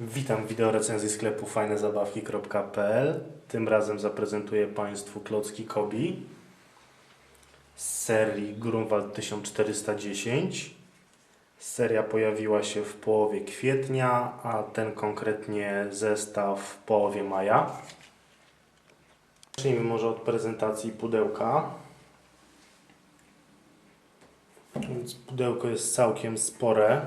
Witam w wideo recenzji sklepu fajnezabawki.pl. Tym razem zaprezentuję Państwu klocki Kobi z serii Grunwald 1410. Seria pojawiła się w połowie kwietnia, a ten konkretnie zestaw w połowie maja. Zacznijmy może od prezentacji pudełka. Więc pudełko jest całkiem spore.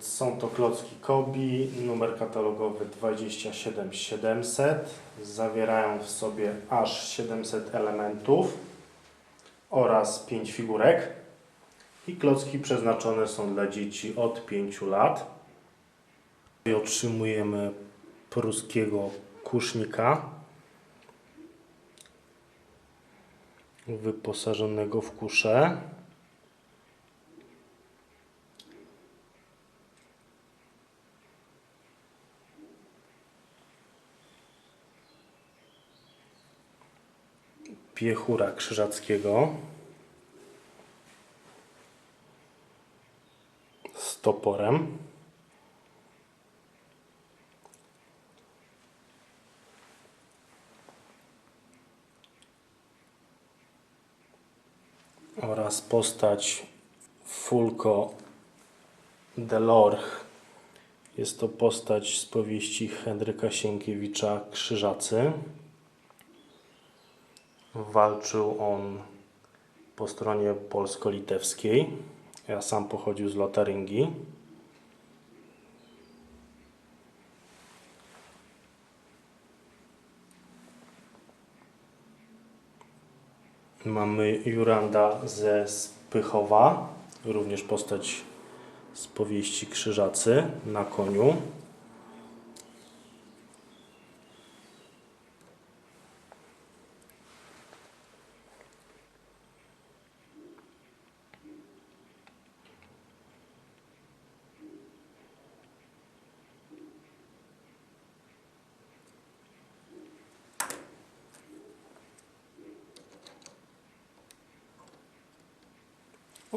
Są to klocki Kobi, numer katalogowy 27700. Zawierają w sobie aż 700 elementów oraz 5 figurek. I klocki przeznaczone są dla dzieci od 5 lat. I otrzymujemy pruskiego kusznika wyposażonego w kuszę. Piechura krzyżackiego z toporem. oraz postać Fulko Delorch. Jest to postać z powieści Henryka Sienkiewicza Krzyżacy. Walczył on po stronie polsko-litewskiej. Ja sam pochodził z Lotaryngii. Mamy Juranda ze Spychowa, również postać z powieści Krzyżacy na koniu.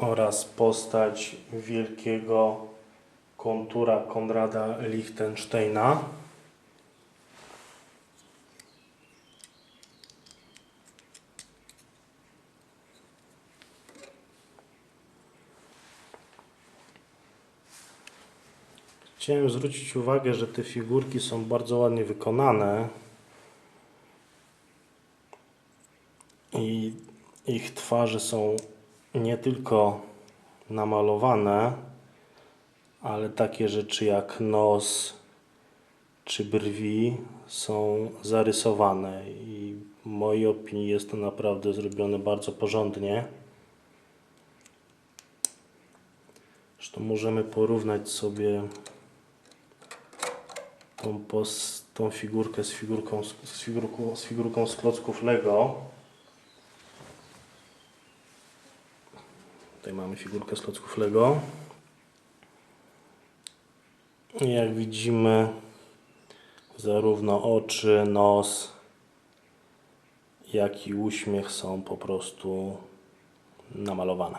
Oraz postać wielkiego kontura Konrada Lichtensteina. Chciałem zwrócić uwagę, że te figurki są bardzo ładnie wykonane i ich twarze są nie tylko namalowane, ale takie rzeczy jak nos czy brwi są zarysowane i w mojej opinii jest to naprawdę zrobione bardzo porządnie. Zresztą możemy porównać sobie tą, tą figurkę z figurką z, figurką, z figurką z klocków Lego. Tutaj mamy figurkę z klocków Lego. Jak widzimy, zarówno oczy, nos, jak i uśmiech są po prostu namalowane.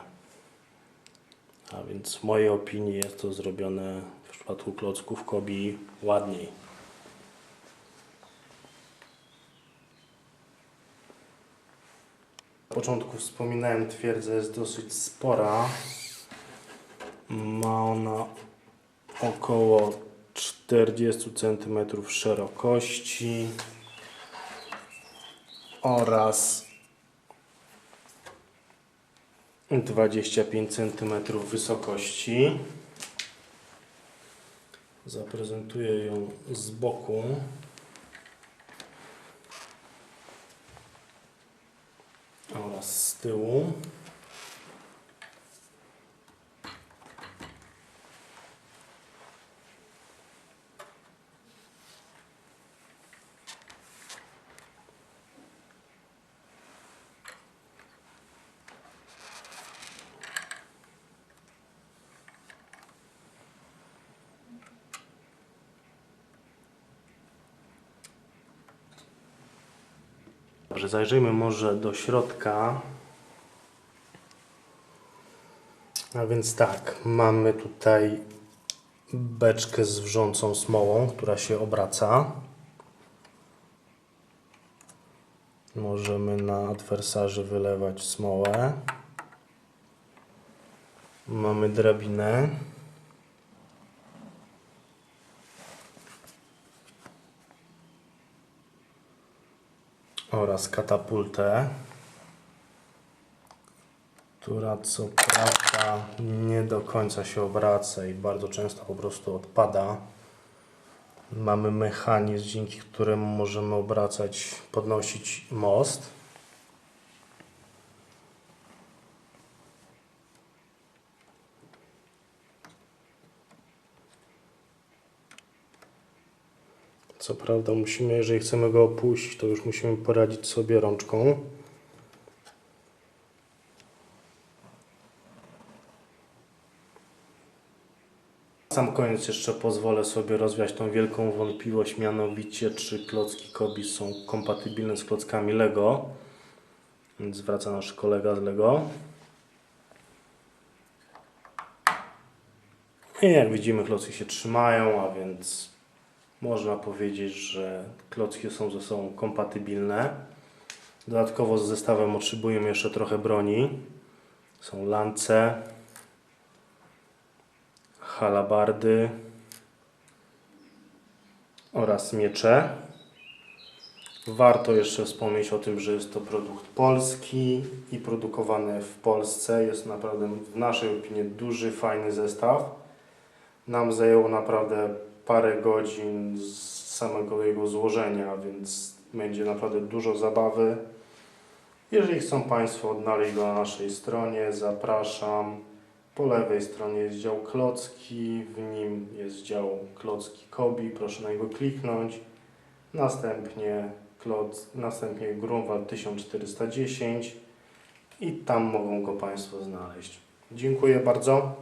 A więc w mojej opinii jest to zrobione w przypadku klocków Kobi ładniej. Na początku wspominałem, twierdza jest dosyć spora. Ma ona około 40 cm szerokości oraz 25 cm wysokości. Zaprezentuję ją z boku. oraz z tyłu. Dobrze, zajrzyjmy może do środka. A więc tak, mamy tutaj beczkę z wrzącą smołą, która się obraca. Możemy na adwersarzy wylewać smołę. Mamy drabinę. Oraz katapultę, która co prawda nie do końca się obraca i bardzo często po prostu odpada. Mamy mechanizm, dzięki któremu możemy obracać, podnosić most. Co prawda musimy, jeżeli chcemy go opuścić, to już musimy poradzić sobie rączką. Sam koniec jeszcze pozwolę sobie rozwiać tą wielką wątpliwość, mianowicie czy klocki Kobi są kompatybilne z klockami Lego. Więc wraca nasz kolega z Lego. I jak widzimy klocki się trzymają, a więc można powiedzieć, że klocki są ze sobą kompatybilne. Dodatkowo z zestawem otrzymujemy jeszcze trochę broni. Są lance, halabardy oraz miecze. Warto jeszcze wspomnieć o tym, że jest to produkt polski i produkowany w Polsce. Jest naprawdę w naszej opinii duży, fajny zestaw. Nam zajęło naprawdę parę godzin z samego jego złożenia, więc będzie naprawdę dużo zabawy. Jeżeli chcą Państwo odnaleźć go na naszej stronie, zapraszam. Po lewej stronie jest dział klocki, w nim jest dział klocki Kobi, proszę na niego kliknąć. Następnie, kloc, następnie Grunwald 1410 i tam mogą go Państwo znaleźć. Dziękuję bardzo.